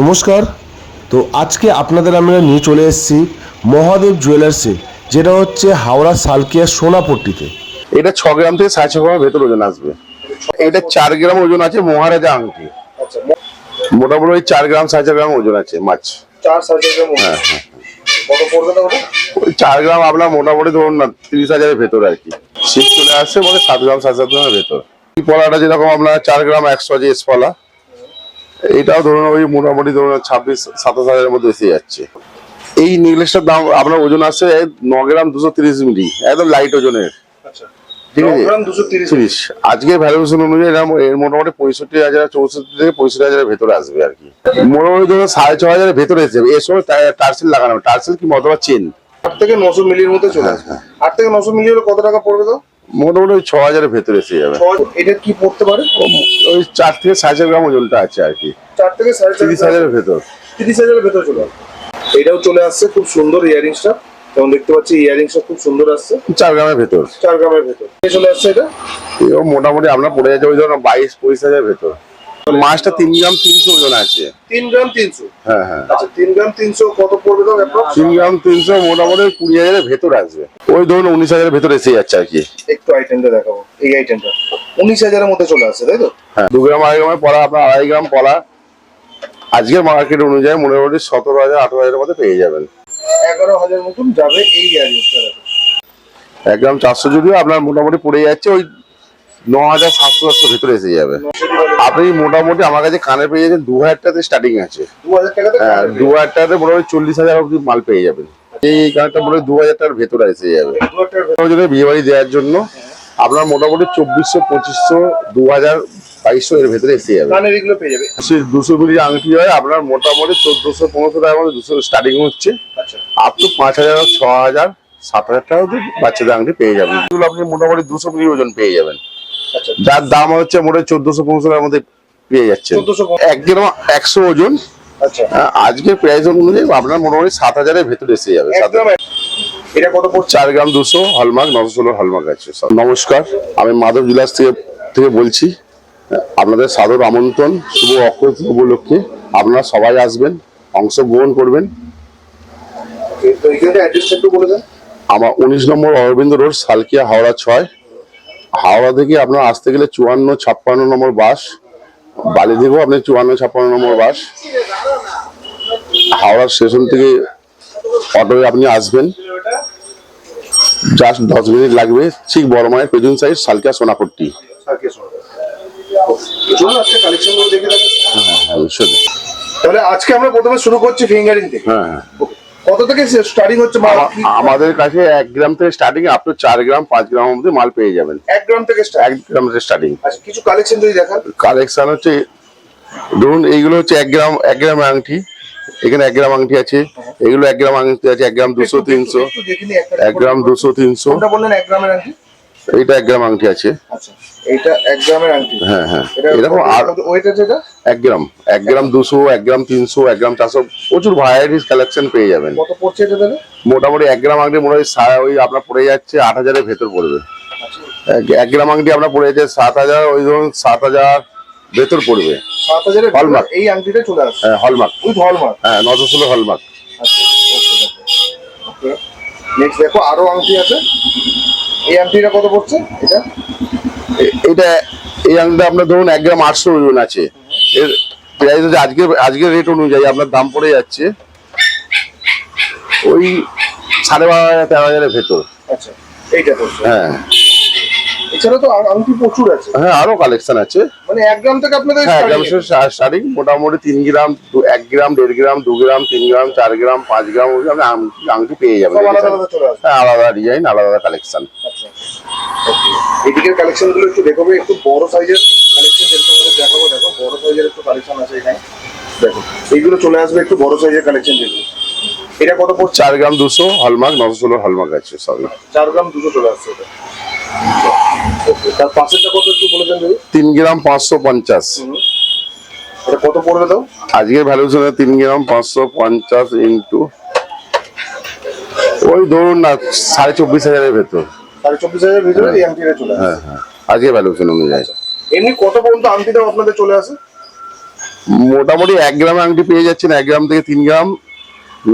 নমস্কার। তো আজকে আপনাদের আমরা নিয়ে চলে এসেছি মহাদেব জুয়েলার্সে যেটা হচ্ছে হাওড়া সালকিয়া সোনাপট্টিতে। এটা ছ গ্রাম থেকে সাড়ে ছ গ্রামের ভেতর ওজন আসবে। এটা চার গ্রাম ওজন আছে মহারাজা আংটি। আচ্ছা মোটামুটি ওই চার গ্রাম সাড়ে চার গ্রাম ওজন আছে মাছ। চার সাড়ে চার গ্রাম হ্যাঁ হ্যাঁ ওই চার গ্রাম আপনার মোটামুটি ধরুন না তিরিশ হাজারের ভেতর আর কি। শীত চলে আসছে বলে সাত গ্রাম সাড়ে সাত গ্রামের ভেতর। এই পলাটা যেরকম আপনার চার গ্রাম একশো আছে এস পলা এইটাও ধরুন ওই মোটামুটি ধরুন ছাব্বিশ সাতাশ হাজারের মধ্যে এসে যাচ্ছে। এই নেকলেসটার দাম আপনার ওজন এই ন গ্রাম দুশো তিরিশ মিলি একদম লাইট ওজনের। আচ্ছা। ঠিক আছে? আজকে ভ্যালুয়েশন অনুযায়ী এর মোটামুটি পঁয়ষট্টি হাজার চৌষট্টি থেকে পঁয়ষট্টি হাজারের ভেতরে আসবে আর কি। মোটামুটি ধরুন সাড়ে ছ হাজারের ভেতরে এসে যাবে। এর সঙ্গে টার্সেল লাগানো টার্সেল কি অথবা চেন আট থেকে নশো মিলির মধ্যে চলে আসবে। আট থেকে নশো মিলি হলে কত টাকা পড়বে তো? মোটামুটি ওই ছ হাজারের ভেতরে এসে যাবে। এটা কি পড়তে পারে? ওই চার থেকে সাড়ে চার গ্রাম ওজনটা আছে আর কি। চার থেকে সাড়ে তিরিশ হাজারের ভেতর। তিরিশ হাজারের ভেতরে চলে এটাও চলে আসছে খুব সুন্দর ইয়ারিংসটা। যেমন দেখতে পাচ্ছি ইয়ারিংসটা খুব সুন্দর আসছে। চার গ্রামের ভেতর। চার গ্রামের ভেতর। চলে আসছে এটা? এও মোটামুটি আপনার পড়ে যাচ্ছে ওই ধরুন বাইশ পঁচিশ হাজারের ভেতর। মাছটা তিন গ্রাম তিনশো ওজন আছে। তিন গ্রাম তিনশো? হ্যাঁ হ্যাঁ। আচ্ছা তিন গ্রাম তিনশো কত পড়বে তিন গ্রাম তিনশো মোটামুটি কুড়ি হাজারের ভেতর আসবে ওই ধরুন উনিশ হাজারের ভেতর এসে যাচ্ছে আর কি। একটু আইটেমটা দেখাবো। এই আইটেমটা উনিশ হাজারের মধ্যে চলে আসছে তাই তো? হ্যাঁ দু গ্রাম আড়াই গ্রামের পলা আপনার আড়াই গ্রাম পলা আজকের মার্কেট অনুযায়ী মোটামুটি সতেরো হাজার আঠারো হাজারের মধ্যে পেয়ে যাবেন। এগারো হাজার মতন যাবে এই এক গ্রাম চারশো যদিও আপনার মোটামুটি পড়ে যাচ্ছে ওই ন হাজার সাতশো সাতশো ভেতরে এসে যাবে। আপনি মোটামুটি আমার কাছে কানে পেয়ে যাচ্ছেন দু হাজার টাকাতে স্টার্টিং আছে। দু হাজার টাকাতে হ্যাঁ মোটামুটি চল্লিশ হাজার অব্দি মাল পেয়ে যাবেন। এই কানেরটা মোটামুটি দু হাজার টাকার ভেতরে এসে যাবে। দু হাজার টাকার ওই জন্য বিয়ে বাড়ি দেওয়ার জন্য আপনার মোটামুটি চব্বিশশো পঁচিশশো দু হাজার বাইশশো এর ভেতরে এসে যাবে কানের এগুলো পেয়ে যাবে। সে দুশো মিলি আংটি হয়? আপনার মোটামুটি চোদ্দশো পনেরোশো টাকার মধ্যে দুশো স্টার্টিং হচ্ছে। আচ্ছা। আপ টু পাঁচ হাজার ছ হাজার সাত হাজার টাকা অব্দি বাচ্চাদের আংটি পেয়ে যাবেন। এগুলো আপনি মোটামুটি দুশো মিলি ওজন পেয়ে যাবেন। আচ্ছা। যার দাম হচ্ছে মোটামুটি চোদ্দশো পনেরোশো টাকার মধ্যে পেয়ে 1400 এক গ্রাম একশো ওজন। আচ্ছা। আজকের প্রাইস অনুযায়ী আপনার মোটামুটি সাত হাজারের ভেতরে এসে যাবে। এটা কত পড়ছে? চার গ্রাম দুশো হলমার্ক নশো ষোলো হলমার্ক আছে। নমস্কার আমি মাধব বিলাস থেকে থেকে বলছি। আপনাদের সাদর আমন্ত্রণ শুভ অক্ষয় উপলক্ষে। আপনারা সবাই আসবেন অংশগ্রহণ করবেন। আমার উনিশ নম্বর অরবিন্দ রোড সালকিয়া হাওড়া ছয়। হাওড়া থেকে আপনার আসতে গেলে চুয়ান্ন ছাপ্পান্ন নম্বর বাস। বালি থেকেও আপনি চুয়ান্ন ছাপ্পান্ন নম্বর বাস। হাওড়া স্টেশন থেকে অটোয় আপনি আসবেন। জাস্ট দশ মিনিট লাগবে। ঠিক বড় মায়ের পেছন সাইড সালকিয়া সোনাপট্টি। চলুন আজকে কালেকশনগুলো দেখে দেখেন হ্যাঁ নিশ্চয়ই তাহলে আজকে আমরা প্রথমে শুরু করছি ফিঙ্গারিং থেকে হ্যাঁ হ্যাঁ। কত থেকে স্টার্টিং হচ্ছে আমাদের কাছে এক গ্রাম থেকে স্টার্টিং আপ টু চার গ্রাম পাঁচ গ্রাম অব্দি মাল পেয়ে যাবেন। এক গ্রাম থেকে এক গ্রাম থেকে স্টার্টিং আচ্ছা কিছু কালেকশন যদি দেখান। কালেকশন হচ্ছে ধরুন এইগুলো হচ্ছে এক গ্রাম এক গ্রাম আংটি। এখানে এক গ্রাম আংটি আছে। এগুলো এক গ্রাম আংটি আছে এক গ্রাম দুশো তিনশো। এক গ্রাম দুশো তিনশো। বললেন এক গ্রামের আংটি? এইটা এক গ্রাম আংটি আছে। আচ্ছা এইটা এক গ্রামের আংটি? হ্যাঁ হ্যাঁ। এরকম আর ওয়েট আছে এক গ্রাম এক গ্রাম দুশো এক গ্রাম তিনশো এক গ্রাম চারশো প্রচুর ভ্যারাইটিস কালেকশন পেয়ে যাবেন। কত পড়ছে এটা তাহলে? মোটামুটি এক গ্রাম আংটি মোটামুটি ওই আপনার পড়ে যাচ্ছে আট হাজারের ভেতর পড়বে। এক- এক গ্রাম আংটি আপনার পড়ে যাচ্ছে সাত হাজার ওই ধরুন সাত হাজার ভেতর পড়বে। সাত হাজারের হলমার্ক। এই আংটিটা চলে হ্যাঁ হলমার্ক উইথ হলমার্ক হ্যাঁ নশো ষোলো হলমার্ক আচ্ছা নেক্সট দেখো আরও আংটি আছে। এই আংটিটা কত পড়ছে? এটা? এটা এই আংটিটা আপনার ধরুন এক গ্রাম আটশো ওজন আছে। এর প্রাইস হচ্ছে আজকে আজকের রেট অনুযায়ী আপনার দাম পড়ে যাচ্ছে। ওই সাড়ে বারো হাজার তেরো হাজারের ভেতর। আচ্ছা এইটা পড়ছে। হ্যাঁ। এছাড়া তো আংটি প্রচুর আছে? হ্যাঁ আরও কালেকশন আছে। মানে এক গ্রাম থেকে আপনাদের হ্যাঁ স্টার্টিং মোটামুটি তিন গ্রাম এক গ্রাম দেড় গ্রাম দু গ্রাম তিন গ্রাম চার গ্রাম পাঁচ গ্রাম ওই আপনি আংটি পেয়ে যাবেন। আলাদা হ্যাঁ ডিজাইন আলাদা কালেকশন আচ্ছা. এদিকের কালেকশনগুলো একটু দেখাবো একটু বড় সাইজের কালেকশন যেরকম দেখাবো দেখো বড় সাইজের একটু কালেকশন আছে এখানে। দেখো এইগুলো চলে আসবে একটু বড় সাইজের কালেকশন যেগুলো। এটা কত পড়ছে? চার গ্রাম দুশো হলমার্ক নশো ষোলো হলমার্ক আছে সবই। চার গ্রাম দুশো চলে আসছে এটা। তার পাশেরটা কত একটু বলে দেন যদি তিন গ্রাম পাঁচশো পঞ্চাশ। এটা কত পড়বে দাও আজকের ভ্যালুয়েশন তিন গ্রাম পাঁচশো পঞ্চাশ ইন্টু ওই ধরুন না সাড়ে চব্বিশ হাজারের ভেতর। সাড়ে চব্বিশ হাজারের ভিতরে এই আংটিটা চলে আসে। হ্যাঁ হ্যাঁ আজকের ভ্যালুয়েশন অনুযায়ী। এমনি কত পর্যন্ত আংটিটাও আপনাদের চলে আসে? মোটামুটি এক গ্রাম আংটি পেয়ে যাচ্ছেন এক গ্রাম থেকে তিন গ্রাম।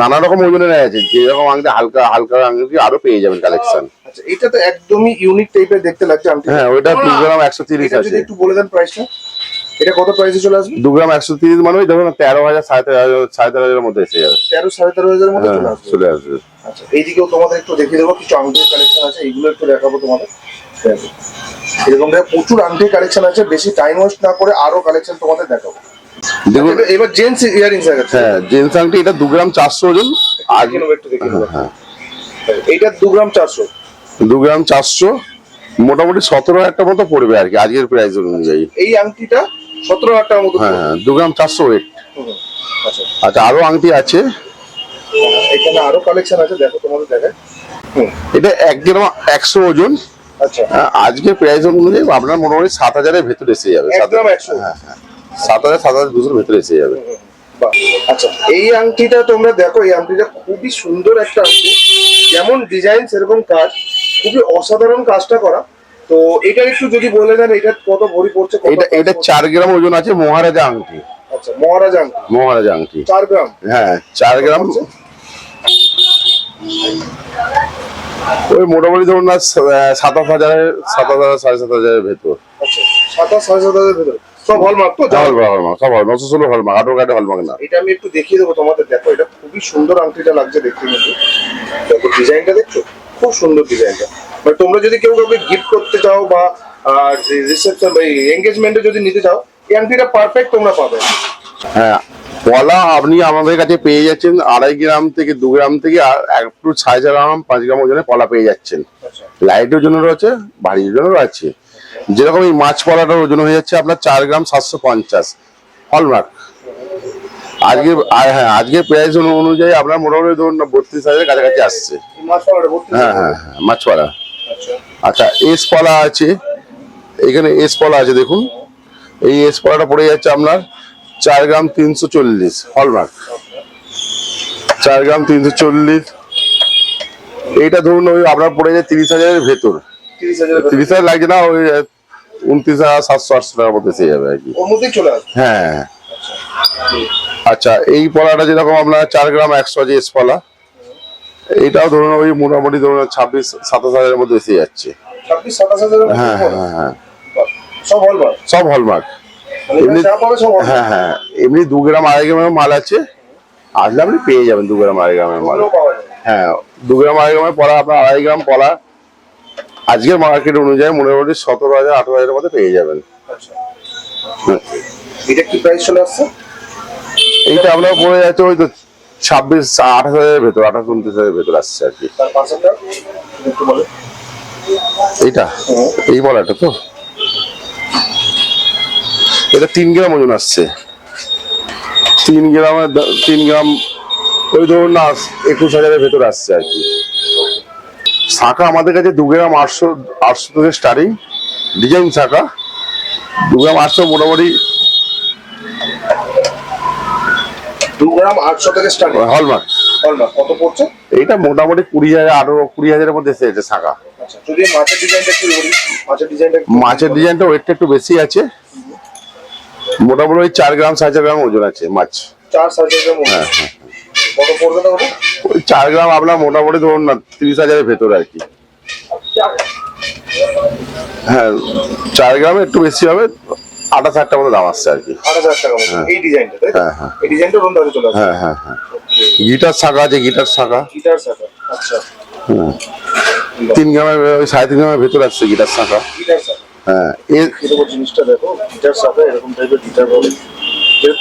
নানা রকম ওজনের আছে যেরকম আংটি হালকা হালকা আংটি আরও পেয়ে যাবেন কালেকশন আচ্ছা এটা তো একদমই ইউনিক টাইপের দেখতে লাগছে আংটি হ্যাঁ ওইটা দু গ্রাম একশো তিরিশ এটা যদি আছে একটু বলে দেন প্রাইসটা এটা কত প্রাইসে চলে আসবে? দু গ্রাম একশো তিরিশ মানে ধরুন তেরো হাজার সাড়ে তেরো হাজার সাড়ে তেরো হাজারের মধ্যে এসে যাবে। তেরো সাড়ে তেরো হাজারের মধ্যে হ্যাঁ চলে আসবে। চলে আসবে। আচ্ছা এইদিকেও তোমাদের একটু দেখিয়ে দেবো কিছু আংটির কালেকশন আছে এইগুলো একটু দেখাবো তোমাদের। এরকম প্রচুর আংটির কালেকশন আছে বেশি টাইম ওয়েস্ট না করে আরও কালেকশন তোমাদের দেখাবো। দেখুন এবার- এবার জেন্টস ইয়ারিংস আছে হ্যাঁ জেন্স আংটি এটা দু গ্রাম চারশো ওজন আজ দেখে নেব একটু দেখে। হ্যাঁ এইটা দু গ্রাম চারশো। দু গ্রাম চারশো মোটামুটি সতেরো হাজার মতো পড়বে আর কি আজকের প্রাইস অনুযায়ী। এই আংটিটা সতেরো হাজার টাকার মতো হ্যাঁ হ্যাঁ দু গ্রাম চারশো ওয়েট আচ্ছা। আচ্ছা আরও আংটি আছে। এখানে আরও কালেকশন আছে দেখো তোমাদের দেখায়। এটা এক গ্রাম একশো ওজন। আচ্ছা। হ্যাঁ, আজকের প্রাইস অনুযায়ী আপনার মোটামুটি সাত হাজারের ভেতরে এসে যাবে। সাত- গ্রাম একশো। হ্যাঁ সাত হাজার সাত হাজার দুশোর ভেতরে এসে যাবে। আচ্ছা এই আংটিটা তোমরা দেখো এই আংটিটা খুবই সুন্দর একটা আংটি। যেমন ডিজাইন সেরকম কাজ। খুবই অসাধারণ কাজটা করা। তো এটা একটু যদি বলে দেন এটা কত ভরি পড়ছে এটা এটা? চার গ্রাম ওজন আছে মহারাজা আংটি। আচ্ছা মহারাজা আংটি। মহারাজা আংটি। চার গ্রাম? হ্যাঁ চার গ্রাম? ওই মোটামুটি ধরুন না সাতাশ হাজারের সাতাশ হাজার সাড়ে সাত হাজারের ভেতর। আচ্ছা সাতাশ সাড়ে সাত হাজার ভেতরে। সব হলমার্ক তো হলমার্ক হলমার্ক সব হল নশো ষোলো হলমার্ক আঠারো কার্ডে হলমার্ক না। এটা আমি একটু দেখিয়ে দেবো তোমাদের দেখো এটা খুবই সুন্দর আংটিটা লাগছে দেখতে কিন্তু। দেখো ডিজাইনটা দেখছ? খুব সুন্দর ডিজাইনটা। মানে তোমরা যদি কেউ কাউকে গিফট করতে চাও বা রিসেপশন বা এঙ্গেজমেন্টে যদি নিতে চাও এই আংটিটা পারফেক্ট তোমরা পাবে। হ্যাঁ কলা আপনি আমাদের কাছে পেয়ে যাচ্ছেন আড়াই গ্রাম থেকে দু গ্রাম থেকে আর একটু সাড়ে চার গ্রাম পাঁচ গ্রাম ওজনে কলা পেয়ে যাচ্ছেন। লাইটের লাইট ওজনেরও আছে ভারী ওজনেরও আছে যেরকম এই মাছ কলাটার ওজন হয়ে যাচ্ছে আপনার চার গ্রাম সাতশো পঞ্চাশ। হলমার্ক আজকে হ্যাঁ আজকে প্রাইস অনুযায়ী আপনার মোটামুটি ধরুন বত্রিশ হাজারের কাছাকাছি আসছে। মাছ হ্যাঁ হ্যাঁ হ্যাঁ মাছপাড়া আচ্ছা। আচ্ছা এস পলা আছে। এখানে এস পলা আছে দেখুন। এই এস পলাটা পড়ে যাচ্ছে আপনার চার গ্রাম তিনশো চল্লিশ। হলমার্ক চার গ্রাম তিনশো চল্লিশ। এইটা ধরুন ওই আপনার পড়ে যায় তিরিশ হাজারের ভেতর। তিরিশ হাজার লাগছে না ওই উনত্রিশ হাজার সাতশো আটশো টাকার মধ্যে এসে যাবে আর কি। আসবে? হ্যাঁ আচ্ছা এই পলাটা যেরকম আপনার চার গ্রাম একশো এস পলা এইটাও ধরুন ওই মোটামুটি ধরুন ছাব্বিশ সাতাশ হাজারের মধ্যে এসে যাচ্ছে। হ্যাঁ হ্যাঁ হ্যাঁ। সব হলমার্ক? সব হলমার্ক। মানে এমনি- যা হ্যাঁ হ্যাঁ। এমনি দু গ্রাম আড়াই গ্রামের মাল আছে। আসলে আপনি পেয়ে যাবেন দু গ্রাম আড়াই গ্রামের মাল। হ্যাঁ দু গ্রাম আড়াই গ্রামের পলা আপনার আড়াই গ্রাম পলা আজকের মার্কেট অনুযায়ী মোটামুটি সতেরো হাজার আঠারো হাজারের মধ্যে পেয়ে যাবেন। আচ্ছা। এটা কি প্রাইস চলে আসছে? এইটা আপনার পড়ে যাচ্ছে ওই তো ছাব্বিশ আঠাশ হাজারের ভেতর আঠাশ উনত্রিশ হাজারের ভেতর আসছে আর কি। এইটা? এই বলাটা তো? এটা তিন গ্রাম ওজন আসছে। তিন গ্রামের তিন গ্রাম ওই ধরুন না একুশ হাজারের ভেতর আসছে আর কি। শাঁখা আমাদের কাছে দু গ্রাম আটশো আটশো থেকে স্টার্টিং ডিজাইন শাঁখা। দু গ্রাম আটশো মোটামুটি দু গ্রাম আটশো থেকে স্টার্ট হলমার্ক হলমার্ক কত পড়ছে? এইটা মোটামুটি কুড়ি হাজার কুড়ি হাজারের মধ্যে শাঁখা। আচ্ছা যদি মাছের ডিজাইনটা একটু বলি মাছের ডিজাইনটা মাছের ডিজাইনটা ওয়েটটা একটু বেশি আছে। মোটামুটি ওই চার গ্রাম সাড়ে চার গ্রাম ওজন আছে মাছ। চার সাড়ে চার গ্রাম হ্যাঁ হ্যাঁ। কত পড়বে না ওটা ওই চার গ্রাম আপনার মোটামুটি ধরুন না তিরিশ হাজারের ভেতরে আর কি। হ্যাঁ চার গ্রামে একটু বেশি হবে আঠাশ হাজার টাকা মতো দাম আসছে আর কি। টাকা এই ডিজাইনটা তাই হ্যাঁ, হ্যাঁ। এই ডিজাইনটা ওরকম দামে চলে আসবে হ্যাঁ হ্যাঁ হ্যাঁ। গিটার শাখা আছে গিটার শাখা। গিটার শাখা আচ্ছা। তিন গ্রামের ওই সাড়ে তিন গ্রামের ভেতরে আসছে গিটার শাখা। গিটার শাখা। হ্যাঁ এর জিনিসটা দেখো গিটার শাখা এরকম টাইপের গিটার বলে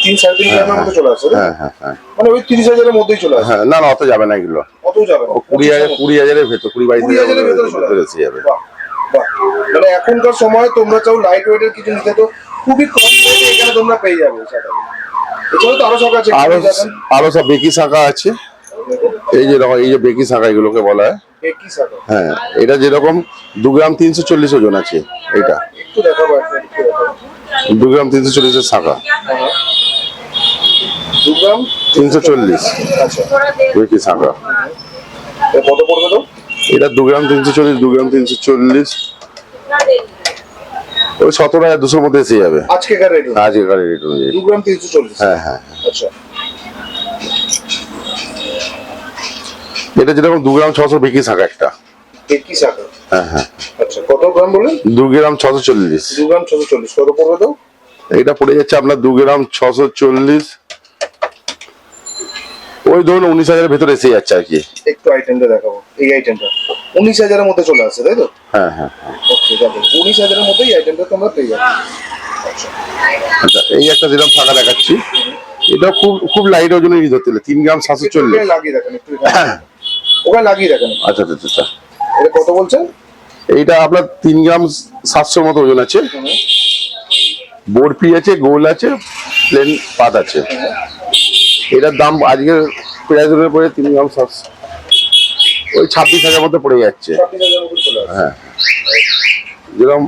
তিন সাড়ে তিন মধ্যে চলে হ্যাঁ হ্যাঁ হ্যাঁ। মানে ওই তিরিশ হাজারের মধ্যেই চলে হ্যাঁ না না অত যাবে না এগুলো। যাবে না। কুড়ি হাজার কুড়ি হাজারের ভেতর কুড়ি বাইশ হাজারের ভেতরে চলে যাবে। মানে এখনকার সময় তোমরা চাও লাইট ওয়েটের কিছু নিতে তো খুবই কম রেটে এখানে তোমরা পেয়ে যাবে তো আরও শখ আছে আরও একটু আরও সব বেকি শাখা আছে। এই যে এই যে বেকি শাখা এগুলোকে বলা হয়। হ্যাঁ এটা যেরকম দু গ্রাম তিনশো চল্লিশ ওজন আছে এটা। দু গ্রাম তিনশো চল্লিশের শাখা। হ্যাঁ। তিনশো চল্লিশ। আচ্ছা। বেকি শাখা কত পড়বে তো? এটা দু গ্রাম তিনশো চল্লিশ দু গ্রাম তিনশো চল্লিশ। ওই সতেরো হাজার দুশোর মধ্যে এসে যাবে। আজকেকার রেট? আজকের রেট অনুযায়ী দু গ্রাম তিনশো চল্লিশ। হ্যাঁ হ্যাঁ। আচ্ছা। এটা যেরকম দু গ্রাম ছশো বিক্রি থাকা একটা। একই শাখা হ্যাঁ হ্যাঁ। আচ্ছা কত গ্রাম বলেন দু গ্রাম ছশো চল্লিশ। দু গ্রাম ছশো চল্লিশ। কত পড়বে তো? এটা পড়ে যাচ্ছে আপনার দু গ্রাম ছশো চল্লিশ। ওই ধরুন উনিশ হাজারের ভেতরে এসে যাচ্ছে আর কি। একটু আইটেমটা দেখাবো। এই আইটেমটা উনিশ হাজারের মধ্যে চলে আসছে তাই তো? হ্যাঁ হ্যাঁ হ্যাঁ। ওকে দেখো উনিশ হাজারের মধ্যে এই আইটেমটা তোমরা পেয়ে যাবে। আচ্ছা আচ্ছা এই একটা যেরকম ফাঁকা দেখাচ্ছি এটা খুব খুব লাইট ওজনের ইট হতে তিন গ্রাম সাতশো চল্লিশ। লাগিয়ে দেখেন একটু। ওখানে লাগিয়ে দেখেন। আচ্ছা আচ্ছা আচ্ছা এটা কত বলছেন? এইটা আপনার তিন গ্রাম সাতশোর মতো ওজন আছে। বরফি আছে গোল আছে প্লেন পাত আছে। এটার দাম আজকে প্রাইস পড়ে তিন গ্রাম সাতশো ওই ছাব্বিশ হাজার মতো পড়ে যাচ্ছে। হ্যাঁ। যেরকম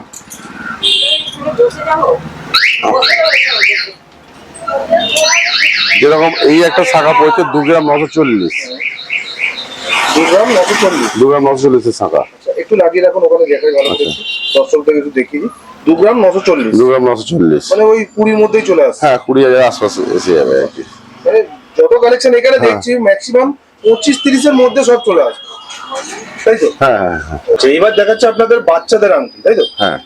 যেরকম এই একটা শাখা পড়েছে দু গ্রাম নশো চল্লিশ। দু গ্রাম নশো চল্লিশ। দু গ্রাম নশো চল্লিশের শাখা। আচ্ছা, একটু লাগিয়ে রাখুন ওখানে দর্শকদের একটু দেখিয়ে দু গ্রাম নশো চল্লিশ। দু গ্রাম নশো চল্লিশ। মানে ওই কুড়ির মধ্যেই চলে আসে হ্যাঁ কুড়ি হাজার আশপাশে এসে যাবে আর কি। মানে যত কালেকশন এখানে হ্যাঁ। দেখছি ম্যাক্সিমাম পঁচিশ তিরিশের মধ্যে সব চলে আসে। তাই তো? হ্যাঁ হ্যাঁ হ্যাঁ। আচ্ছা দেখাচ্ছে আপনাদের বাচ্চাদের আংটি তাই তো? হ্যাঁ।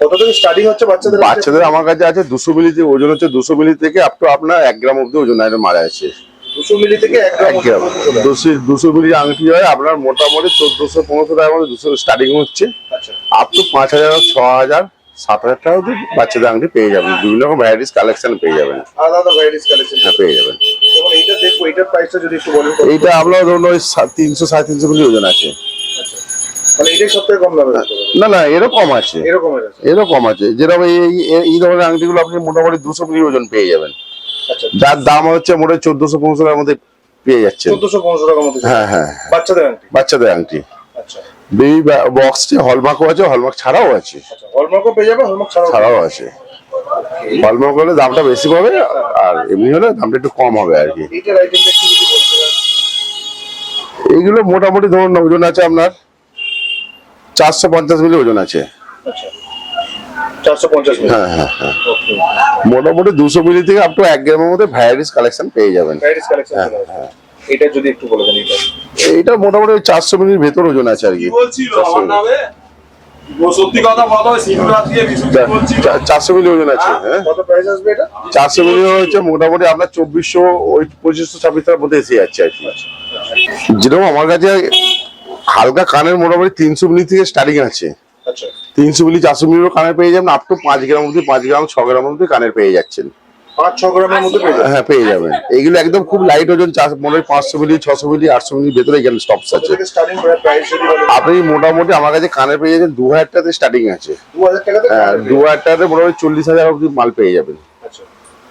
কত থেকে স্টার্টিং হচ্ছে বাচ্চাদের বাচ্চাদের আমার কাছে আছে দুশো মিলি থেকে ওজন হচ্ছে দুশো মিলি থেকে আপ টু আপনার এক গ্রাম অব্দি ওজন আইটেম মারা আছে দুশো মিলি থেকে এক গ্রাম। দুশো দুশো মিলি আংটি হয় আপনার মোটামুটি চোদ্দশো পনেরোশো টাকার মধ্যে দুশো স্টার্টিং হচ্ছে। আচ্ছা। আপ টু পাঁচ হাজার ছ হাজার সাত হাজার টাকা অব্দি বাচ্চাদের আংটি পেয়ে যাবেন। বিভিন্ন রকম ভ্যারাইটিস কালেকশন পেয়ে যাবেন। আলাদা আলাদা ভ্যারাইটিস কালেকশন হ্যাঁ পেয়ে যাবেন। এইটা দেখব এইটার প্রাইসটা যদি একটু বলেন? এইটা আপনার ধরুন ওই তিনশো সাড়ে তিনশো মিলি ওজন আছে। আচ্ছা। মানে না না এরকম আছে। এরকমের এরকম আছে। যেরকম এই এই- ধরনের আংটিগুলো আপনি মোটামুটি দুশো মিলি ওজন পেয়ে যাবেন। আচ্ছা। যার দাম হচ্ছে মোটামুটি চোদ্দশো পনেরোশো টাকার মধ্যে পেয়ে যাচ্ছেন। চোদ্দশো পনেরোশো টাকার মধ্যে হ্যাঁ হ্যাঁ। বাচ্চাদের আংটি? বাচ্চাদের আংটি। আচ্ছা। বেবি বক্সটি হলমার্কও আছে হলমার্ক ছাড়াও আছে। আচ্ছা হলমার্কও পেয়ে যাবে হলমার্ক ছাড়াও আছে। হলমার্ক হলে দামটা বেশি পাবে আর এমনি হলে দামটা একটু কম হবে আর কি। এইগুলো মোটামুটি ধরুন ওজন আছে আপনার চারশো পঞ্চাশ মিলি ওজন আছে। আচ্ছা। হ্যাঁ হ্যাঁ হ্যাঁ। মোটামুটি দুশো মিলি থেকে আপ টু এক গ্রামের মধ্যে ভ্যারাইটিস কালেকশন পেয়ে যাবেন। চলে আসবে। এটা যদি একটু বলে দেন এটা। মোটামুটি চারশো মিলির ভেতর ওজন আছে আর কি। চারশো মিলি ওজন আছে হ্যাঁ? কত প্রাইস আসবে এটা? চারশো মিলি হচ্ছে মোটামুটি আপনার চব্বিশশো ওই পঁচিশশো ছাব্বিশটার মধ্যে এসে যাচ্ছে আর কি। যেরকম আমার কাছে হালকা কানের মোটামুটি তিনশো মিলি থেকে স্টার্টিং আছে। আচ্ছা। তিনশো মিলি চারশো মিলিরও কানের পেয়ে যাবেন আপ টু পাঁচ গ্রাম অব্দি পাঁচ গ্রাম ছ গ্রাম অব্দি কানের পেয়ে যাচ্ছেন। হ্যাঁ পেয়ে যাবেন। একদম খুব লাইট ওজন মনে হয় পাঁচশো মিলি ছশো মিলি আটশো মিলি ভেতরে এখানে স্টপস কত আছে স্টার্টিং প্রাইস আপনি মোটামুটি আমার কাছে কানের পেয়ে যাচ্ছেন দু হাজার টাকাতে স্টার্টিং আছে। দু হাজার টাকাতে হ্যাঁ, দু হাজার টাকাতে মোটামুটি চল্লিশ হাজার অব্দি মাল পেয়ে যাবেন। যাবে। আচ্ছা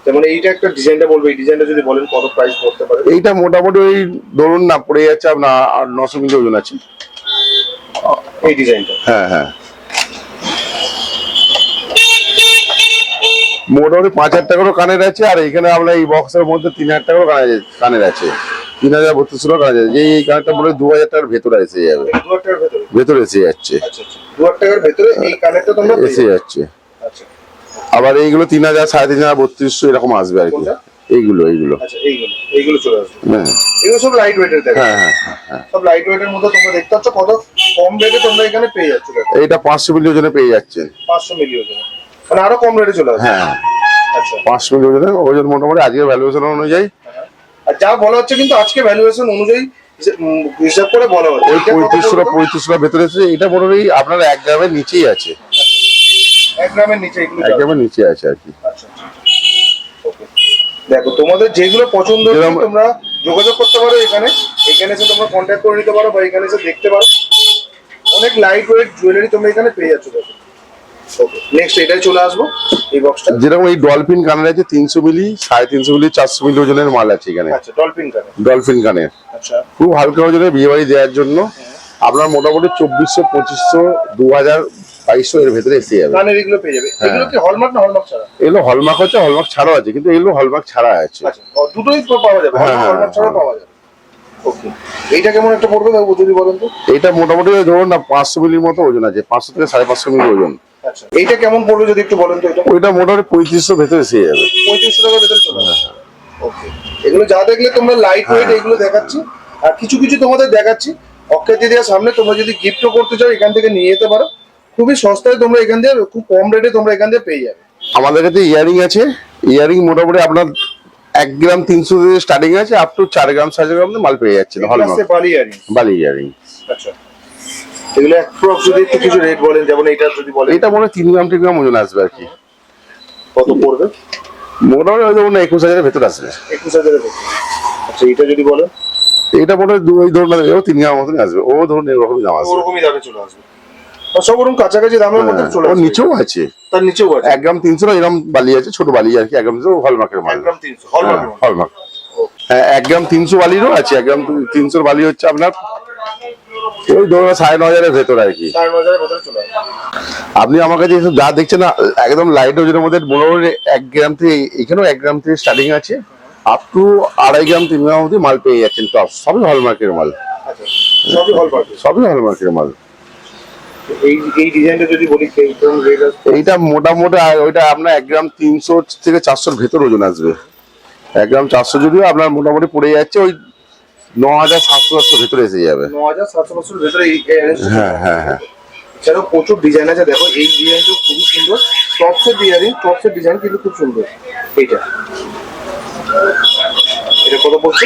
যেমন এইটা একটা ডিজাইনটা বলব এই ডিজাইনটা যদি বলেন কত প্রাইস পড়তে পারে? এইটা মোটামুটি ওই ধরুন না পড়ে যাচ্ছে আপনার নশো মিলি ওজন আছে। এই ডিজাইনটা। হ্যাঁ হ্যাঁ। মোটামুটি পাঁচ হাজার টাকারও কানের আছে আর এখানে আপনার এই বক্সের মধ্যে তিন হাজার টাকারও কানের কানের আছে। তিন হাজার বত্রিশশো কানের আছে। এই কানেরটা মনে হয় দু হাজার টাকার ভেতরে এসে যাবে। টাকার ভেতরে? এসে যাচ্ছে। আচ্ছা আচ্ছা। দু হাজার টাকার ভেতরে এই কানেরটা তোমরা এসে যাচ্ছে। আচ্ছা। আবার এইগুলো তিন হাজার সাড়ে তিন হাজার বত্রিশশো এরকম আসবে আর কি। এইগুলো এইগুলো। আচ্ছা এইগুলো। এইগুলো চলে আসবে। হ্যাঁ। এগুলো সব লাইট ওয়েটের হ্যাঁ হ্যাঁ হ্যাঁ, হ্যাঁ। সব লাইট ওয়েটের মধ্যে তোমরা দেখতে পাচ্ছ কত কম রেটে তোমরা এখানে পেয়ে যাচ্ছ। দেখো এইটা পাঁচশো মিলি ওজনে পেয়ে যাচ্ছে। পাঁচশো মিলি ওজনে মানে আরও কম রেটে চলে আসবে। হ্যাঁ। আচ্ছা। পাঁচশো মিলি ওজনে ওজন মোটামুটি আজকের ভ্যালুয়েশন অনুযায়ী। আর যা বলা হচ্ছে কিন্তু আজকে ভ্যালুয়েশন অনুযায়ী হিসাব করে বলা হচ্ছে। ওই এটা কত পঁয়ত্রিশশো পড়বে? পঁয়ত্রিশশো ভেতরে এসেছে এটা মোটামুটি আপনার এক গ্রামের নিচেই আছে। এক গ্রামের নিচে এক গ্রামের নিচে আছে আর কি। আচ্ছা আচ্ছা। দেখো তোমাদের যেগুলো পছন্দ তোমরা যোগাযোগ করতে পারো এখানে। এখানে এসে তোমরা কন্ট্যাক্ট করে নিতে পারো বা এখানে এসে দেখতে পারো। অনেক লাইট ওয়েট জুয়েলারি তোমরা এখানে পেয়ে যাচ্ছ দেখো। নেক্সট এটাই চলে আসব এই বক্সটা যেরকম এই ডলফিন কানের আছে তিনশো মিলি সাড়ে তিনশো মিলি চারশো মিলি ওজনের মাল আছে এখানে। আচ্ছা ডলফিন কানে ডলফিন কানের। আচ্ছা। খুব হালকা ওজনের বিয়ে বাড়ি দেওয়ার জন্য আপনার মোটামুটি চব্বিশশো পঁচিশশো দু হাজার বাইশশো এর ভেতরে এসে যাবে। কানের এগুলো পেয়ে যাবে। হ্যাঁ। এগুলো কি হলমার্ক না হলমার্ক ছাড়া? এগুলো হলমার্ক হচ্ছে হলমার্ক ছাড়াও আছে কিন্তু এগুলো হলমার্ক ছাড়া আছে। আচ্ছা দুটোই পাওয়া যাবে হ্যাঁ, হ্যাঁ, হলমার্ক ছাড়া পাওয়া যাবে। ওকে এইটা কেমন একটা পড়বে যদি বলেন তো? এটা মোটামুটি ধরুন না পাঁচশো মিলির মতো ওজন আছে পাঁচশো থেকে সাড়ে পাঁচশো মিলি ওজন। আচ্ছা এইটা কেমন পড়বে যদি একটু বলেন তো এটা? ওইটা মোটামুটি পঁয়ত্রিশশো ভেতরে এসে যাবে। পঁয়ত্রিশশো টাকার ভেতরে চলে ওকে এগুলো যা দেখলে তোমরা লাইট ওয়েট এগুলো দেখাচ্ছি। আর কিছু কিছু তোমাদের দেখাচ্ছি। অক্ষয় দেওয়ার সামনে তোমরা যদি গিফটও করতে চাও এখান থেকে নিয়ে যেতে পারো। খুবই সস্তায় তোমরা এখান থেকে খুব কম রেটে তোমরা এখান থেকে পেয়ে যাবে। আমাদের কাছে ইয়ারিং আছে। ইয়ারিং মোটামুটি আপনার এক গ্রাম তিনশো থেকে স্টার্টিং আছে আপ টু চার গ্রাম সাড়ে গ্রাম মাল পেয়ে যাচ্ছেন হলমার্ক পালি আর বালি ইয়ারিং আচ্ছা। এগুলো অ্যাপ্রক্স যদি একটু কিছু রেট বলেন যেমন এইটা যদি বলেন। এটা মনে হয় তিন গ্রাম তিন গ্রাম ওজন আসবে আর কি। কত পড়বে? মোটামুটি ওই ধরুন একুশ হাজারের ভেতর আসবে। একুশ হাজারের ভেতরে। আচ্ছা এইটা যদি বলেন। এটা মনে হয় ওই ধরুন তিন গ্রাম মতনই আসবে। ও ধরুন এরকমই দাম আসবে। ওরকমই দামে চলে আসবে। সব ওরকম কাছাকাছি দামের মধ্যে চলে হ্যাঁ, আসবে। নিচেও আছে। তার নিচেও আছে। এক গ্রাম তিনশো না এরকম বালি আছে ছোট বালি আর কি এক গ্রাম তিনশো হলমার্কের মাল এক গ্রাম তিনশো হলমার্ক হলমার্ক এক গ্রাম তিনশো বালিরও আছে এক গ্রাম তিনশোর বালি হচ্ছে আপনার ওই ধরুন সাড়ে ন হাজারের ভেতর আর কি। আপনি আমার কাছে যা দেখছেন না একদম লাইট ওজনের মধ্যে মোটামুটি এক গ্রাম থেকে এখানেও এক গ্রাম থেকে স্টার্টিং আছে আপ টু আড়াই গ্রাম তিন গ্রাম অব্দি মাল পেয়ে যাচ্ছেন টপ সবই হলমার্কের মাল। আচ্ছা সবই হলমার্ক সবই হলমার্কের মাল। এইটা মোটামুটি ওইটা আপনার এক গ্রাম তিনশো থেকে চারশোর ভেতর ওজন আসবে। এক গ্রাম চারশো যদিও আপনার মোটামুটি পড়ে যাচ্ছে ওই ন হাজার সাতশো সাতশো ভেতরে এসে যাবে। ন হাজার সাতশো বছর ভেতরে হ্যাঁ হ্যাঁ হ্যাঁ। এছাড়াও প্রচুর ডিজাইন আছে দেখো এই ডিজাইনটা খুবই সুন্দর। টপসের ডিজাইন টপসের ডিজাইন কিন্তু খুব সুন্দর। এইটা। এটা কত পড়ছে?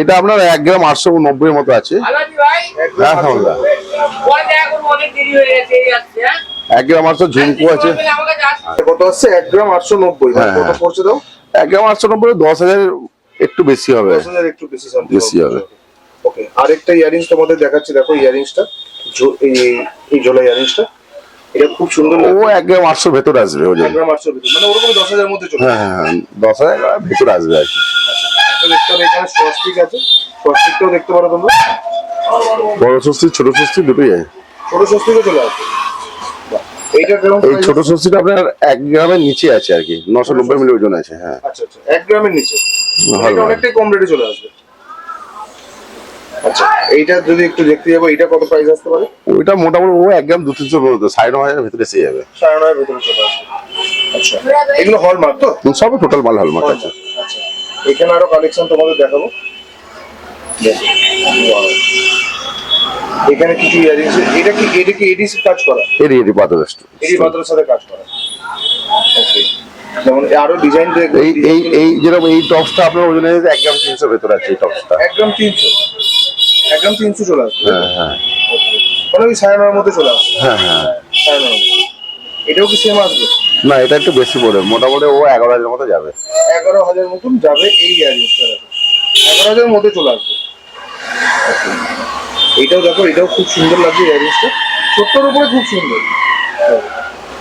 এটা আপনার এক গ্রাম আটশো নব্বই মতো আছে। ভাই একদম হ্যাঁ। হ্যাঁ। এক গ্রাম আটশো ঝুমকো আছে। কত আসছে? এক গ্রাম আটশো নব্বই। হ্যাঁ, কত হ্যাঁ। পড়ছে দাও এক গ্রাম আটশো নব্বই দশ হাজার একটু বেশি হবে। একটু বেশি বেশি হবে। ওকে আরেকটা ইয়ারিংস তোমাদের দেখাচ্ছি। দেখো ইয়ারিংসটা এই এই ঝোলা ইয়ারিংসটা এটা খুব সুন্দর ও এক গ্রাম ভেতরে আসবে ওজন এক গ্রাম আটশো ভিতরে। মানে ওরকম দশ হাজার মধ্যে চলে হ্যাঁ হ্যাঁ হ্যাঁ দশ হাজার ভেতরে আসবে আর কি। দেখতে পারো এখানে আছে। দেখতে পারো তোমরা। বড় ছোট ষষ্ঠী দুটোই আছে। ছোট সস্তিকও চলে আসবে। এই ছোট আপনার এক গ্রামের নিচে আছে আর কি। নশো নব্বই মিলি ওজন আছে হ্যাঁ। আচ্ছা আচ্ছা এক গ্রামের নিচে। এটা অনেকটাই কম রেটে চলে আসবে। আচ্ছা এইটা যদি একটু দেখতে যাব এইটা কত প্রাইস আসতে পারে? ওইটা মোটামুটি ও এক গ্রাম দু তিনশো মতো সাড়ে ন হাজার ভেতরে এসে যাবে। সাড়ে নয়ের ভেতরে চলে আসবে। আচ্ছা এগুলো হলমার্ক তো? সব টোটাল মাল হলমার্ক আছে। আচ্ছা। এখানে আরও কালেকশন তোমাদের দেখাবো. এখানে কিছু ইয়ারিংস এটা কি এটা কি এডিসি কাজ করা? এরি এরি পাথর এডি পাত্রের সাথে কাজ করা। ওকে যেমন আরও ডিজাইন এই এই এই যেরকম এই টপসটা আপনার ওজনে এক গ্রাম তিনশো ভেতরে আছে এই টপসটা একদম তিনশো। একদম তিনশো চলে আসবে। হ্যাঁ হ্যাঁ. মানে ওই সাড়ে নয়ের মধ্যে চলে আসবে? হ্যাঁ হ্যাঁ। সাড়ে মধ্যে। এটাও কি সেম আসবে? না এটা একটু বেশি পড়ে মোটামুটি ও এগারো হাজার মতো যাবে। এগারো হাজার মতন যাবে এই ইয়ারিংসটা এগারো হাজারের মধ্যে চলে আসবে. এইটাও দেখো এটাও খুব সুন্দর লাগছে ইয়ারিংসটা ছোট্টর উপরে খুব সুন্দর।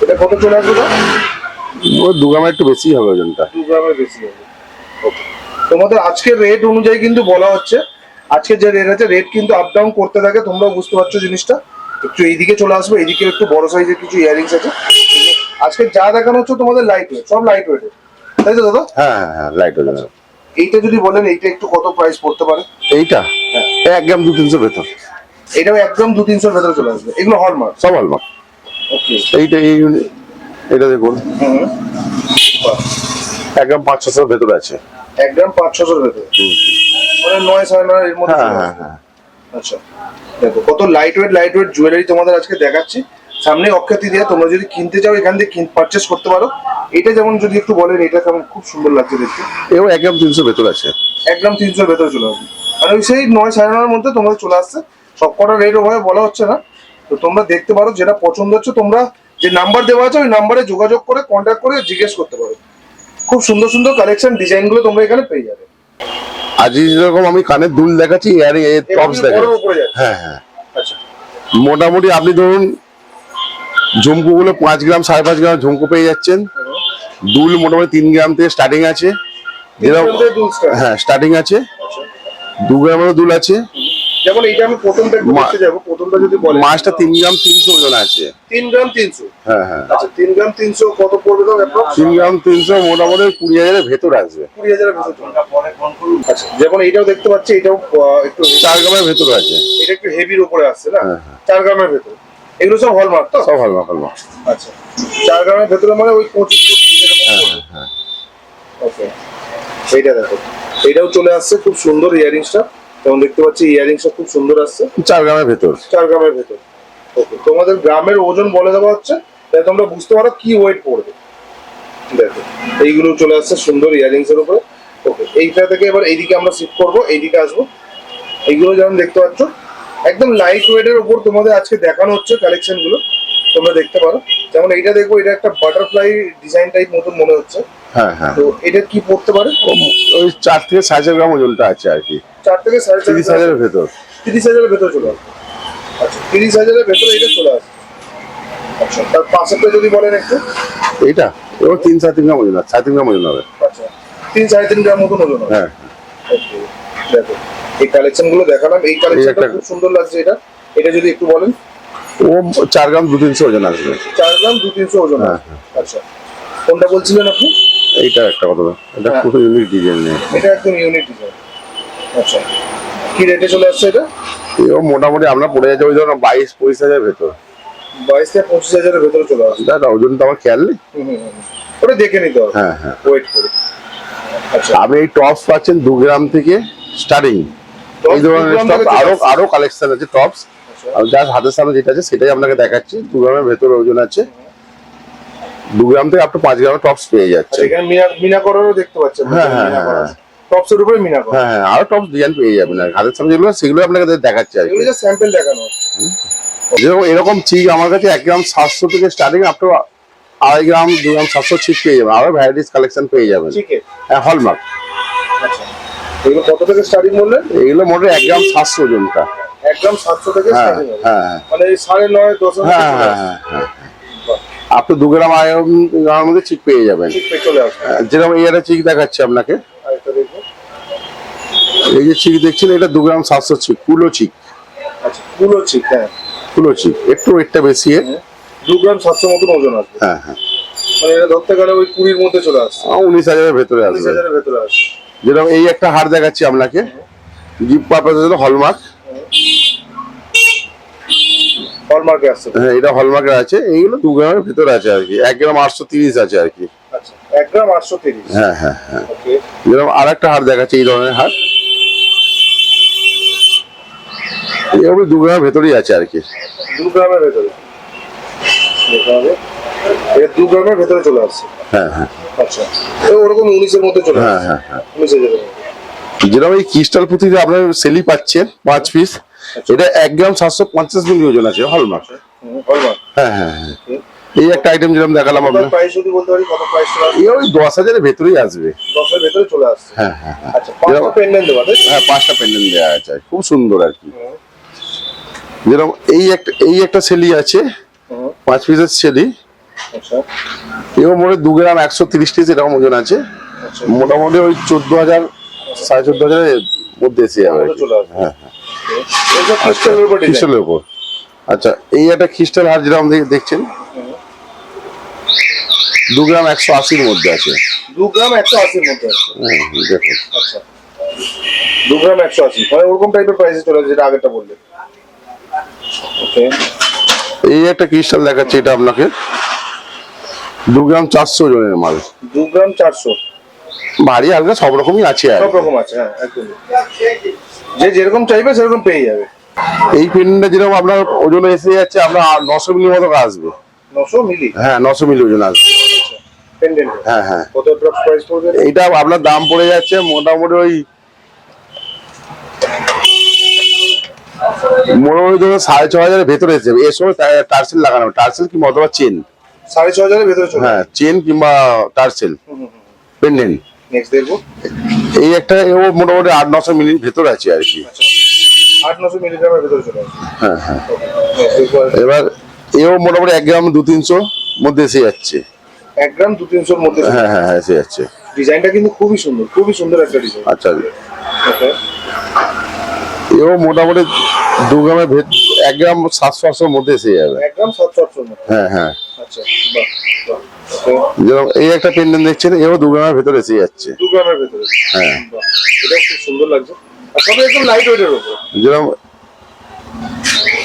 এটা কত চলে আসবে ও দু গ্রামের একটু বেশি হবে ওজনটা। দু গ্রামের বেশি হবে. তোমাদের আজকের রেট অনুযায়ী কিন্তু বলা হচ্ছে। আজকে যে রেট আছে রেট কিন্তু আপ ডাউন করতে থাকে তোমরাও বুঝতে পারছ জিনিসটা। একটু এইদিকে চলে আসবে এইদিকে একটু বড় সাইজের কিছু ইয়ারিংস আছে। আজকে যা দেখানো হচ্ছে তোমাদের লাইট ওয়েট সব লাইট ওয়েট তাই তো দাদা? হ্যাঁ হ্যাঁ হ্যাঁ লাইট ওজন এইটা যদি বলেন এইটা একটু কত প্রাইস পড়তে পারে? এইটা? এক গ্রাম দু তিনশো ভেতর। এটাও একদম দু তিনশোর ভেতরে চলে আসবে। এগুলো হলমার্ক সব হলমার্ক ওকে এইটা এই এটা দেখুন। এক গ্রাম পাঁচ ছশোর ভেতরে আছে। এক গ্রাম পাঁচ ছশোর ভেতরে। মানে নয় সাড়ে নয় এর মধ্যে হ্যাঁ হ্যাঁ হ্যাঁ। আচ্ছা। দেখো কত light weight light weight jewellery তোমাদের আজকে দেখাচ্ছি। সামনে অক্ষাতি দিয়ে তোমরা যদি কিনতে চাও এখান থেকে পারচেস করতে পারো। এটা যেমন যদি একটু বলেন এটা কেমন খুব সুন্দর লাগছে দেখতে। এও এক গ্রাম তিনশো ভেতর আছে। একদম তিনশোর ভেতরে চলে আসবে। মানে ওই সেই নয় সাড়ে নয়ের মধ্যে তোমাদের চলে আসছে। সব কটা রেট ওভাবে বলা হচ্ছে না। তো তোমরা দেখতে পারো যেটা পছন্দ হচ্ছে তোমরা যে নাম্বার দেওয়া আছে ওই নাম্বারে যোগাযোগ করে কন্ট্যাক্ট করে জিজ্ঞেস করতে পারো। খুব সুন্দর সুন্দর কালেকশন ডিজাইনগুলো তোমরা এখানে পেয়ে যাবে। আজ যেরকম আমি কানের দুল দেখাচ্ছি ইয়ারিং এর টপস এগুলো দেখা বড় উপরে যাচ্ছে। হ্যাঁ হ্যাঁ। আচ্ছা। মোটামুটি আপনি ধরুন ঝুমকোগুলো পাঁচ গ্রাম সাড়ে পাঁচ গ্রাম ঝুমকো পেয়ে যাচ্ছেন। দুল মোটামুটি তিন গ্রাম থেকে স্টার্টিং আছে। হ্যাঁ স্টার্টিং আছে। দু গ্রামেরও দুল আছে। যেমন এইটা আমি প্রথমটা একটু দেখতে যাব প্রথমটা যদি বলে। মাছটা তিন গ্রাম তিনশো ওজন আছে। তিন গ্রাম তিনশো? হ্যাঁ হ্যাঁ। আচ্ছা তিন গ্রাম তিনশো কত পড়বে অ্যাপ্রক্স তিন গ্রাম তিনশো মোটামুটি কুড়ি হাজারের ভেতর আসবে কুড়ি হাজারের ভেতর। আচ্ছা যেমন এইটাও দেখতে পাচ্ছি এটাও একটু চার গ্রামের ভেতর আছে। এটা একটু হেভির উপরে আসছে না? হ্যাঁ, হ্যাঁ। চার গ্রামের ভেতর। এগুলো সব হলমার্ক তো? সব হলমার্ক হলমার্ক আচ্ছা চার গ্রামের ভেতরে মানে ওই পঁচিশ এরকম হ্যাঁ হ্যাঁ ওকে এইটা দেখো। এইটাও চলে আসছে খুব সুন্দর ইয়ারিংসটা যেমন দেখতে পাচ্ছি ইয়ারিংসটা খুব সুন্দর আসছে। চার গ্রামের ভেতর। চার গ্রামের ভেতর। ওকে তোমাদের গ্রামের ওজন বলে দেওয়া হচ্ছে তাই তোমরা বুঝতে পারো কি ওয়েট পড়বে। দেখো এইগুলো চলে আসছে সুন্দর ইয়ারিংস এর উপরে। ওকে এইটা থেকে এবার এইদিকে আমরা শিফট করব এইদিকে আসব। এইগুলো যেমন দেখতে পাচ্ছ একদম লাইট ওয়েটের উপর তোমাদের আজকে দেখানো হচ্ছে কালেকশনগুলো তোমরা দেখতে পারো। যেমন এইটা দেখব এটা একটা বাটারফ্লাই ডিজাইন টাইপ মতন মনে হচ্ছে। হ্যাঁ হ্যাঁ। তো এটা কি পড়তে পারে? ওই চার থেকে সাড়ে চার গ্রাম ওজনটা আছে আর কি। চার থেকে সাড়ে চার তিরিশ হাজারের ভেতর। তিরিশ হাজারের ভেতরে চলে আসবে। আচ্ছা তিরিশ হাজারের ভেতরে এটা চলে আসবে। আচ্ছা তার পাশেরটা যদি বলেন একটু। এইটা? এবার তিন সাড়ে তিন গ্রাম ওজন সাড়ে তিন গ্রাম ওজন হবে। আচ্ছা তিন সাড়ে তিন গ্রাম মতন ওজন হবে। হ্যাঁ Okay, দেখো এই কালেকশনগুলো দেখালাম। এই কালেকশনটা খুব সুন্দর লাগছে এটা। এটা যদি একটু বলেন। ও চার গ্রাম দু তিনশো ওজন আসবে। চার গ্রাম দু তিনশো ওজন হ্যাঁ, আছে। আচ্ছা কোনটা বলছিলেন আপনি? এইটা একটা কথা এটা। খুব ইউনিক ডিজাইন নেই এটা একদম ইউনিক ডিজাইন আচ্ছা। কি রেটে চলে আসছে এটা? এও মোটামুটি আমরা পড়ে যাচ্ছে ওই ধরুন বাইশ পঁচিশ হাজার ভেতর। বাইশ থেকে পঁচিশ হাজারের ভেতরে চলে আসছে। দাদা ওজন তো আমার খেয়াল নেই। ওটা দেখে নিতে হবে। হ্যাঁ হ্যাঁ। ওয়েট করে। আচ্ছা। আপনি এই টপস পাচ্ছেন দু গ্রাম থেকে স্টার্টিং এই ধরনের টপ আরও আরও কালেকশন আছে টপস আচ্ছা। আর যার হাতের সামনে যেটা আছে সেটাই আপনাকে দেখাচ্ছি। দু গ্রামের ভেতরে ওজন আছে। দু গ্রাম থেকে আপ পাঁচ গ্রামের টপস পেয়ে যাচ্ছে। এখানে মিনা মিনা করারও দেখতে পাচ্ছেন হ্যাঁ, হ্যাঁ, হ্যাঁ। টপসের উপরে মিনা করা হ্যাঁ হ্যাঁ আরও টপস ডিজাইন পেয়ে যাবেন আর হাতের সামনে যেগুলো সেগুলো আপনাকে দেখাচ্ছে আর এগুলো যে স্যাম্পল দেখানো যেরকম এরকম চিক আমার কাছে এক গ্রাম সাতশো থেকে স্টার্টিং আপ টু আড়াই গ্রাম দু গ্রাম সাতশো চিক পেয়ে যাবেন। আরও ভ্যারাইটিস কালেকশন পেয়ে যাবেন। হ্যাঁ হলমার্ক আচ্ছা। এগুলো কত থেকে স্টার্টিং বললেন? এগুলো মোটে এক গ্রাম সাতশো ওজনটা। এক গ্রাম সাতশো থেকে হ্যাঁ স্টার্টিং হ্যাঁ হ্যাঁ। মানে সাড়ে নয় দশ হ্যাঁ হ্যাঁ হ্যাঁ। হ্যাঁ আপ টু দু গ্রাম গ্রামের মধ্যে চিক পেয়ে যাবেন। আহ, যেরকম এই একটা চিক দেখাচ্ছি আপনাকে। এই যে চিক দেখছেন এটা দু গ্রাম সাতশো চিক কুলো চিক আচ্ছা কুলো চিক হ্যাঁ। কুলো চিক একটু ওয়েটটা বেশি এর। দু গ্রাম সাতশো মতন ওজন আসবে। হ্যাঁ হ্যাঁ। মানে এটা ধরতে গেলে ওই কুড়ির মধ্যে চলে আসছে। উনিশ হাজারের ভেতরে আসবে। যেরকম এই একটা হার দেখাচ্ছি আপনাকে। গিফট পারপাস হলমার্ক হলমার্কে আসছে হ্যাঁ এটা হলমার্কের আছে। এইগুলো দু গ্রামের ভিতরে আছে আর কি। এক গ্রাম আটশো তিরিশ আছে আর কি। আচ্ছা এক গ্রাম আটশো তিরিশ। হ্যাঁ হ্যাঁ হ্যাঁ। আর একটা হার দেখাচ্ছে এই ধরনের হার এগুলো দু গ্রামের ভেতরেই আছে আর কি। দু গ্রামের ভেতরে। দু গ্রামের ভেতরে চলে আসছে। হ্যাঁ হ্যাঁ। আচ্ছা। ওরকম উনিশের মধ্যে চলে হ্যাঁ হ্যাঁ হ্যাঁ। উনিশ যেরকম এই ক্রিস্টাল পুঁথিতে আপনার সেলি পাচ্ছেন পাঁচ পিস এটা এক গ্রাম সাতশো পঞ্চাশ মিলি ওজন আছে হলমার্ক। হলমার্ক। হ্যাঁ হ্যাঁ হ্যাঁ। এই একটা আইটেম যেরকম দেখালাম আপনার প্রাইস যদি বলতে পারি কত প্রাইস এই ওই দশ হাজারের ভেতরেই আসবে। দশের ভেতরে চলে আসছে। হ্যাঁ হ্যাঁ হ্যাঁ। আচ্ছা পাঁচটা পেন্ডেন্ট দেওয়া হ্যাঁ পাঁচটা পেন্ডেন্ট দেওয়া আছে। খুব সুন্দর আর কি। যেরকম এই একটা এই একটা সেলি আছে পাঁচ পিসের সেলি আচ্ছা। এও মোটে দু গ্রাম একশো তিরিশ পিস এরকম ওজন আছে। আচ্ছা। মোটামুটি ওই চোদ্দ হাজার সাড়ে চোদ্দ হাজারের মধ্যে এসে যাবে হ্যাঁ হ্যাঁ। ক্রিস্টালের উপর ডিজাইন খ্রিস্টালের উপর। আচ্ছা এই একটা খ্রিস্টাল হার যেরকম দে- দেখছেন? দু গ্রাম একশো আশির মধ্যে আছে। দু গ্রাম একশো আশির মধ্যে আছে। হ্যাঁ দেখুন। আচ্ছা। দু গ্রাম একশো আশি। মানে ওরকম টাইপের প্রাইসে চলে যেটা আগেরটা বললে ওকে এই একটা ক্রিস্টাল দেখাচ্ছে এটা আপনাকে। দু গ্রাম চারশো ওজনের মাল। দু গ্রাম চারশো। ভারী হালকা সব রকমই আছে সব রকম আছে হ্যাঁ একদম যে যেরকম চাইবে সেরকম পেয়ে যাবে। এই পেনটা যেরকম আপনার ওজন এসে যাচ্ছে আপনার নশো মিলির মতো আসবে। নশো মিলি? হ্যাঁ নশো মিলি ওজন আসবে। হ্যাঁ হ্যাঁ। কত এইটা আপনার দাম পড়ে যাচ্ছে মোটামুটি ওই মোটামুটি ধরুন সাড়ে ছ হাজারের ভেতরে এসে যাবে। এর সময় টার্সেল লাগানো টার্সেল কিংবা অথবা চেন। সাড়ে ছ হাজারের ভেতরে হ্যাঁ চেন কিংবা টার্সেল। পেন্ডেন্ট নেক্সট দেখব। এই একটা ও মোটামুটি আট নশো মিলির ভেতর আছে আর কি। হ্যাঁ হ্যাঁ। এবার এও মোটামুটি এক গ্রাম দু তিনশো মধ্যে এসে যাচ্ছে। এক গ্রাম দু তিনশোর মধ্যে হ্যাঁ হ্যাঁ হ্যাঁ এসে যাচ্ছে। ডিজাইনটা কিন্তু খুবই সুন্দর খুবই সুন্দর একটা ডিজাইন। আচ্ছা। এও মোটামুটি দু গ্রামের ভেত এক গ্রাম সাতশো আটশোর মধ্যে এসে যাবে। এক গ্রাম সাতশো আটশোর মধ্যে। হ্যাঁ হ্যাঁ। আচ্ছা বাহ বাহ। যেরকম এই একটা পেন্ডেন্ট দেখছেন এও দু গ্রামের ভেতরে এসে যাচ্ছে। দু গ্রামের ভেতরে হ্যাঁ। এটাও খুব সুন্দর লাগছে। সবই একদম লাইট ওয়েটের উপর। যেরকম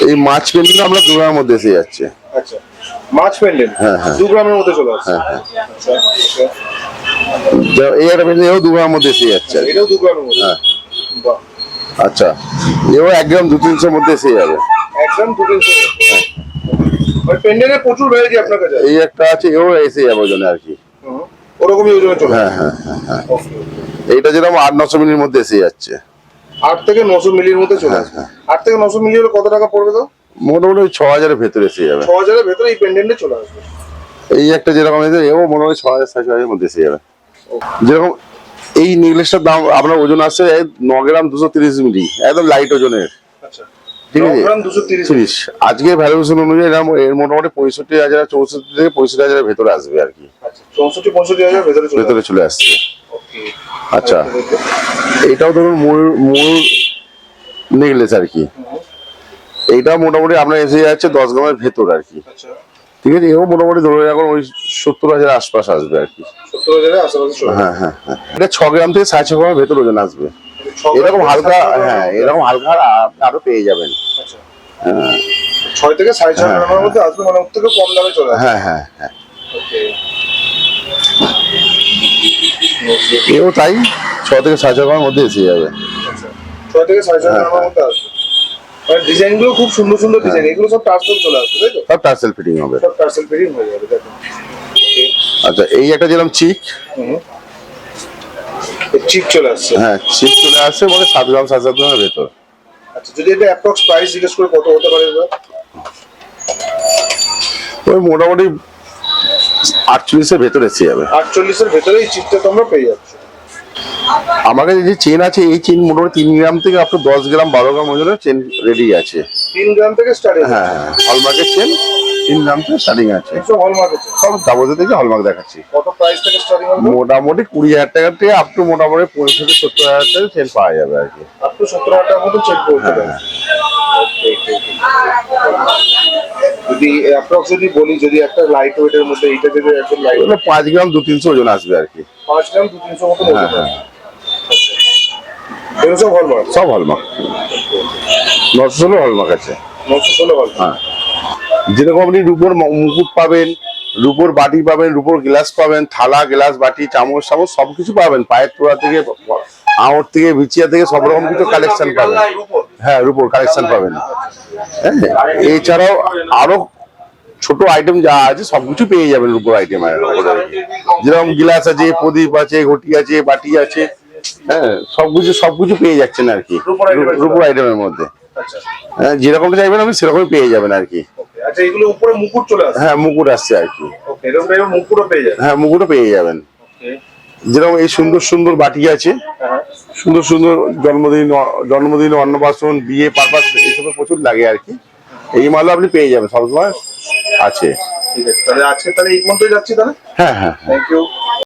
এই মাছ পেন্ডিং আমরা দু গ্রামের মধ্যে এসে যাচ্ছে। আচ্ছা মাছ পেন্ডেন্ট হ্যাঁ, হ্যাঁ। দু গ্রামের মধ্যে চলে আসছে। হ্যাঁ হ্যাঁ। আচ্ছা আচ্ছা। এই একটা পেন্ডিং এও দু গ্রামের মধ্যে এসে যাচ্ছে এটাও দু গ্রামের মধ্যে। হ্যাঁ। আচ্ছা এও এক গ্রাম দু তিনশোর মধ্যে এসে যাবে। একদম দু তিনশো ওই প্রচুর ভ্যারাইটি আপনার কাছে আছে। এই একটা আছে এও এসে যাবে ওজনে আর কি। ওরকমই ওজনে চলে। হ্যাঁ হ্যাঁ হ্যাঁ হ্যাঁ। এইটা যেরকম আট নশো মিলির মধ্যে এসে যাচ্ছে। আট থেকে নশো মিলির মধ্যে চলে হ্যাঁ, আসবে। আট থেকে নশো মিলি হলে কত টাকা পড়বে তো? মোটামুটি ওই ছ হাজারের ভেতরে এসে যাবে। ছ হাজারের ভেতরে এই পেন্ডেন্টে চলে আসবে। এই একটা যেরকম এসে এও মোটামুটি ছ হাজার সাত হাজারের মধ্যে এসে যাবে। যেরকম এই নেকলেসটার দাম আপনার ওজন আসছে ন গ্রাম দুশো তিরিশ মিলি একদম লাইট ওজনের। আচ্ছা। ঠিক আছে? তিরিশ। তিরিশ। আজকে ভ্যালুয়েশন অনুযায়ী এরম এর মোটামুটি পঁয়ষট্টি হাজার চৌষট্টি থেকে পঁয়ষট্টি হাজারের ভেতরে আসবে আর কি। আচ্ছা চৌষট্টি পঁয়ষট্টি হাজার ভেতরে চলে ভেতরে চলে আসছে। আচ্ছা। এইটাও ধরুন ময়ূর ময়ূর নেকলেস আর কি। এইটা মোটামুটি আপনার এসে যাচ্ছে দশ গ্রামের ভেতর আর কি। আচ্ছা। ঠিক আছে? এও মোটামুটি ধরে এখন ওই সত্তর হাজার আশপাশ আসবে আর কি। হ্যাঁ হ্যাঁ হ্যাঁ। এটা ছ গ্রাম থেকে সাড়ে ছ গ্রামের ভেতর ওজন আসবে। এরকম হালকা হ্যাঁ এরকম হালকা আর পেয়ে যাবেন। আচ্ছা। ছয় থেকে সাড়ে ছয় হ্যাঁ, গ্রামের মধ্যে আসবে মানে থেকে কম দামে চলে হ্যাঁ হ্যাঁ হ্যাঁ। ওকে এও তাই ছ থেকে সাড়ে ছ গ্রামের মধ্যে এসে যাবে। আচ্ছা। ছয় থেকে সাড়ে ছয় হ্যাঁ, গ্রামের মধ্যে আসবে। মানে ডিজাইনগুলো খুব সুন্দর সুন্দর ডিজাইন এগুলো সব টার্সেল চলে আসবে তাই তো? সব টার্সেল ফিটিং হবে। সব টার্সেল ফিটিং হয়ে যাবে আচ্ছা এই একটা যেরকম চিক চিপ চলে আসছে। হ্যাঁ চিপ চলে আসছে বলে সাত গ্রাম সাত সাত গ্রামের ভেতর। আচ্ছা যদি এটা অ্যাপ্রক্স প্রাইস জিজ্ঞেস করে কত হতে পারে ওই মোটামুটি আটচল্লিশের ভেতরে এসে যাবে। আটচল্লিশের ভেতরে এই চিপটা তোমরা পেয়ে যাচ্ছ। আমার কাছে যে চেন আছে এই চেন মোটামুটি তিন গ্রাম থেকে আপ টু দশ গ্রাম বারো গ্রাম ওজনের চেন রেডি আছে। তিন গ্রাম থেকে স্টার্টিং হ্যাঁ হ্যাঁ হলমার্কের চেন তিন গ্রাম থেকে স্টার্টিং আছে। সব যাবতীয় থেকে হলমার্ক দেখাচ্ছি। কত প্রাইস থেকে স্টার্টিং মোটামুটি কুড়ি হাজার টাকা থেকে আপ টু মোটামুটি পঁয়ষট্টি সত্তর হাজার টাকা চেন পাওয়া যাবে আর কি। আপ টু সত্তর হাজার টাকার মতো চেক করতে পারে যদি অ্যাপ্রক্স যদি বলি যদি একটা লাইট ওয়েটের মধ্যে এইটা যদি একদম লাইট পাঁচ গ্রাম দু তিনশো ওজন আসবে আর কি। পাঁচ গ্রাম দু তিনশো মতো হ্যাঁ হ্যাঁ। এগুলো সব হলমার্ক। সব হলমার্ক। নশো ষোলো হলমার্ক আছে। নশো ষোলো হলমার্ক। হ্যাঁ। যেরকম আপনি রূপোর মুকুট পাবেন রূপোর বাটি পাবেন রূপোর গ্লাস পাবেন থালা গ্লাস বাটি চামচ চামচ সবকিছু পাবেন। পায়ের তোড়া থেকে আঙুর থেকে বিচিয়া থেকে সব রকম কিছু কালেকশন পাবেন। হ্যাঁ রূপোর কালেকশন পাবেন। হ্যাঁ। এছাড়াও আরও ছোট আইটেম যা আছে সবকিছু পেয়ে যাবেন রূপোর আইটেম যেরকম গ্লাস আছে প্রদীপ আছে ঘটি আছে বাটি আছে। হ্যাঁ সবকিছু সবকিছু পেয়ে যাচ্ছেন আর কি। রূপোর আইটেমের মধ্যে। আচ্ছা। হ্যাঁ যেরকমটা চাইবেন আপনি সেরকমই পেয়ে যাবেন আর কি। আচ্ছা এগুলো উপরে মুকুট চলে আসে হ্যাঁ মুকুট আসছে আর কি। ওকে এরকম মুকুটও পেয়ে যায় হ্যাঁ মুকুটও পেয়ে যাবেন। যেরকম এই সুন্দর সুন্দর বাটি আছে হ্যাঁ। সুন্দর সুন্দর জন্মদিন জন্মদিন অন্নপ্রাশন বিয়ে পারপাস এইসবে প্রচুর লাগে আর কি। এই মালও আপনি পেয়ে যাবেন সবসময় আছে। ঠিক আছে তাহলে আজকে তাহলে এই পর্যন্তই যাচ্ছি তাহলে? হ্যাঁ হ্যাঁ থ্যাংক ইউ